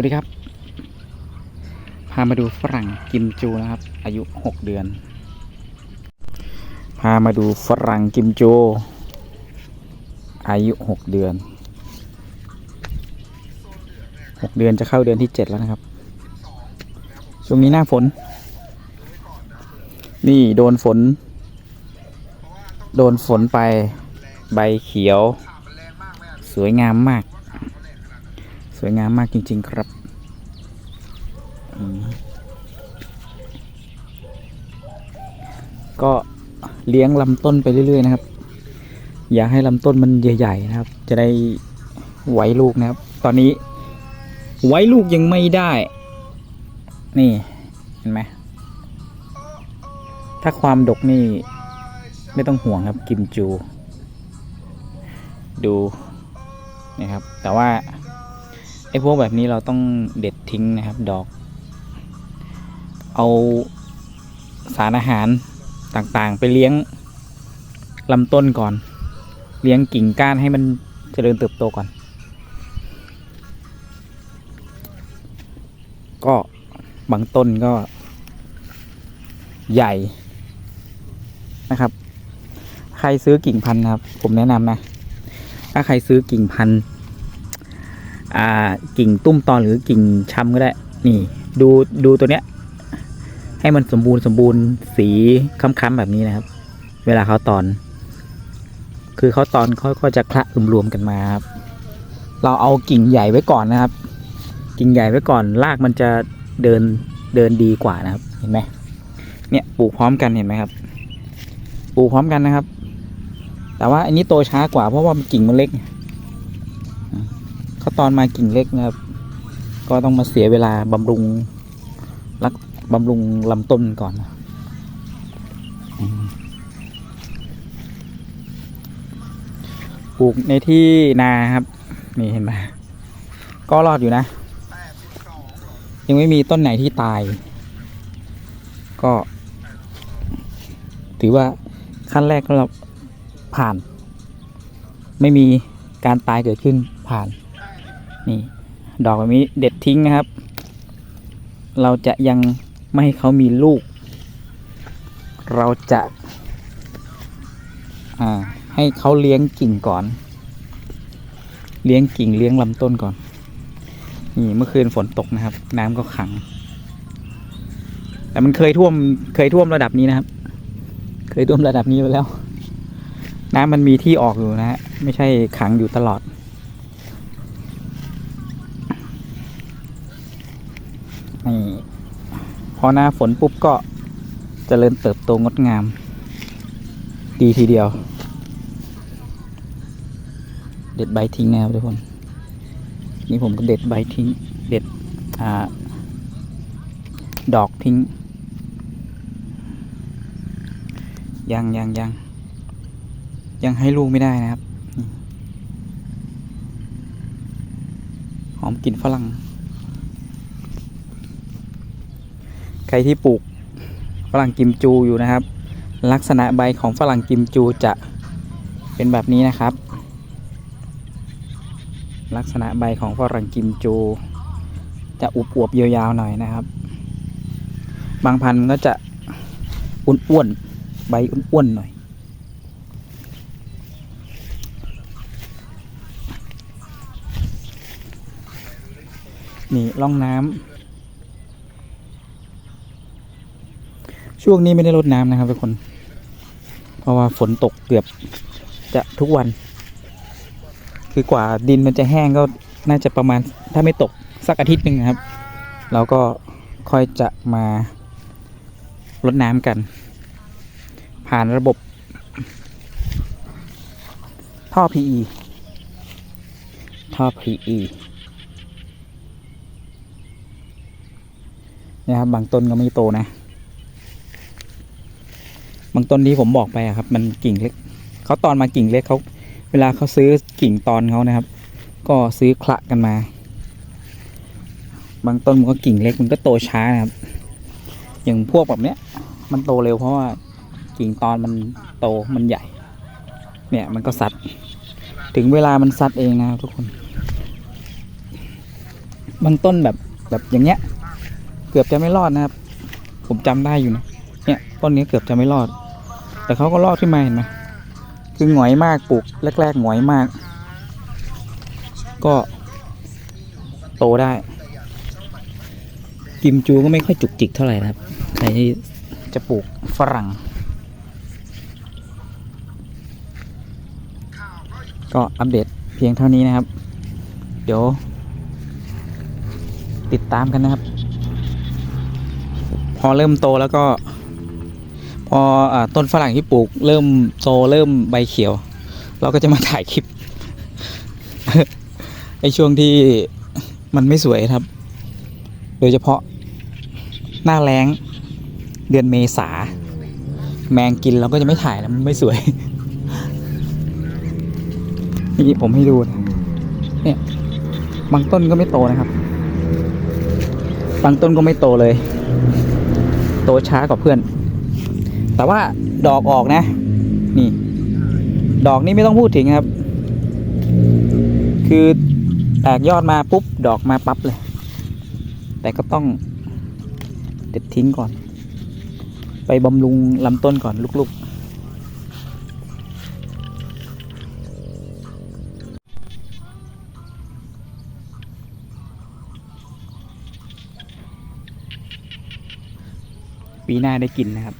วัสดีครับ พามาดูฝรั่งกิมจูนะครับ อายุหกเดือน พามาดูฝรั่งกิมจู อายุหกเดือนหกเดือนจะเข้าเดือนที่เจ็ดแล้วนะครับ ช่วงนี้หน้าฝน นี่โดนฝน โดนฝนไปใบเขียว สวยงามมาก สวยงามมากจริง ๆ ครับก็เลี้ยงลำต้นไปเรื่อย ๆ นะครับ อย่าให้ลำต้นมันใหญ่ ๆ นะครับ จะได้ไว้ลูกนะครับ ตอนนี้ไว้ลูกยังไม่ได้ นี่เห็นไหมถ้าความดกนี่ ไม่ต้องห่วงครับกิมจู ดูนี่ครับ แต่ว่า ไอ้พวกแบบนี้เราต้องเด็ดทิ้งนะครับ ดอก เอาสารอาหารต่างๆ ไปเลี้ยงลำต้นก่อน เลี้ยงกิ่งก้านให้มันเจริญเติบโตก่อน ก็บางต้นก็ใหญ่นะครับ ใครซื้อกิ่งพันธุ์นะครับ ผมแนะนำนะ ถ้าใครซื้อกิ่งพันธุ์ อ่ากิ่งตุ้มตอนหรือกิ่งช้ำก็ได้ นี่ ดูดูตัวเนี้ย ให้มันสมบูรณ์สมบูรณ์สีค้ำๆแบบนี้นะครับ เวลาเขาตอน คือเขาตอนเขาก็จะคละรวมๆกันมาครับเราเอากิ่งใหญ่ไว้ก่อนนะครับ กิ่งใหญ่ไว้ก่อนรากมันจะเดินเดินดีกว่านะครับ เห็นไหมเนี่ยปลูกพร้อมกันเห็นไหมครับ ปลูกพร้อมกันนะครับ แต่ว่าอันนี้โตช้ากว่าเพราะว่ามันกิ่งมันเล็ก เขาตอนมากิ่งเล็กนะครับ ก็ต้องมาเสียเวลาบำรุงรักบำรุงลำต้นก่อนนะปลูกในที่นาครับ นี่เห็นไหมก็รอดอยู่นะ ยังไม่มีต้นไหนที่ตาย ก็ ถือว่าขั้นแรกเราผ่าน ไม่มีการตายเกิดขึ้นผ่าน นี่ดอกแบบนี้เด็ดทิ้งนะครับ เราจะยังไม่ให้เขามีลูก เราจะให้เขาเลี้ยงกิ่งก่อน เลี้ยงกิ่งเลี้ยงลำต้นก่อน นี่เมื่อคืนฝนตกนะครับ น้ำก็ขัง แต่มันเคยท่วมเคยท่วมระดับนี้นะครับ เคยท่วมระดับนี้ไปแล้ว น้ำมันมีที่ออกอยู่นะฮะไม่ใช่ขังอยู่ตลอด นี่ พอหน้าฝนปุ๊บก็จเจริญเติบโตงดงาม ดีทีเดียว เด็ดใบทิ้งนะครับทุกคน นี่ผมก็เด็ดใบทิ้ง เด็ดอดอกทิ้ง ยังยังยังยังให้ลูกไม่ได้นะครับ หอมกลิ่นฝรั่ง ใครที่ปลูกฝรั่งกิมจูอยู่นะครับ ลักษณะใบของฝรั่งกิมจูจะเป็นแบบนี้นะครับ ลักษณะใบของฝรั่งกิมจู จะอุบวบยาวๆหน่อยนะครับ บางพันธุ์ก็จะอ้วนๆใบอ้วนๆหน่อยนี่ร่องน้ำ ช่วงนี้ไม่ได้รดน้ำนะครับทุกคน เพราะว่าฝนตกเกือบจะทุกวัน คือกว่าดินมันจะแห้งก็น่าจะประมาณถ้าไม่ตกสักอาทิตย์หนึ่งนะครับ เราก็ค่อยจะมารดน้ำกัน ผ่านระบบ ท่อ PE ท่อ PE นะครับบางต้นก็ไม่โตนะางต้นที่ผมบอกไปอะครับ มันกิ่งเล็กเขาตอนมากิ่งเล็กเขาเวลาเขาซื้อกิ่งตอนเขานะครับ ก็ซื้อคละกันมา บางต้นมันก็กิ่งเล็กมันก็โตช้านะครับ อย่างพวกแบบเนี้ย มันโตเร็วเพราะว่ากิ่งตอนมันโตมันใหญ่ เนี่ยมันก็ซัดถึงเวลามันซัดเองนะครับทุกคน บางต้นแบบแบบอย่างเงี้ย เกือบจะไม่รอดนะครับ ผมจำได้อยู่นะเนี่ยต้นนี้เกือบจะไม่รอด แต่เขาก็รอดขึ้นมาเห็นไหมคือหงอยมากปลูกแรกๆหงอยมาก ก็โตได้ กิมจูก็ไม่ค่อยจุกจิกเท่าไหร่นะครับ ใครที่จะปลูกฝรั่ง ก็อัปเดตเพียงเท่านี้นะครับ เดี๋ยว ติดตามกันนะครับ พอเริ่มโตแล้วก็ พออต้นฝรั่งที่ปลูกเริ่มโตเริ่มใบเขียว เราก็จะมาถ่ายคลิปไอช่วงที่มันไม่สวยครับ โดยเฉพาะหน้าแล้งเดือนเมษา แมงกินเราก็จะไม่ถ่ายแล้วมันไม่สวย นี่ผมให้ดูนะเนี่ยบางต้นก็ไม่โตนะครับ บางต้นก็ไม่โตเลย โตช้ากว่าเพื่อน แต่ว่าดอกออกนะ นี่ ดอกนี่ไม่ต้องพูดถึงครับ คือแตกยอดมาปุ๊บ ดอกมาปั๊บเลย แต่ก็ต้องเด็ดทิ้งก่อน ไปบำรุงลำต้นก่อนลูกๆปีหน้าได้กินนะครับ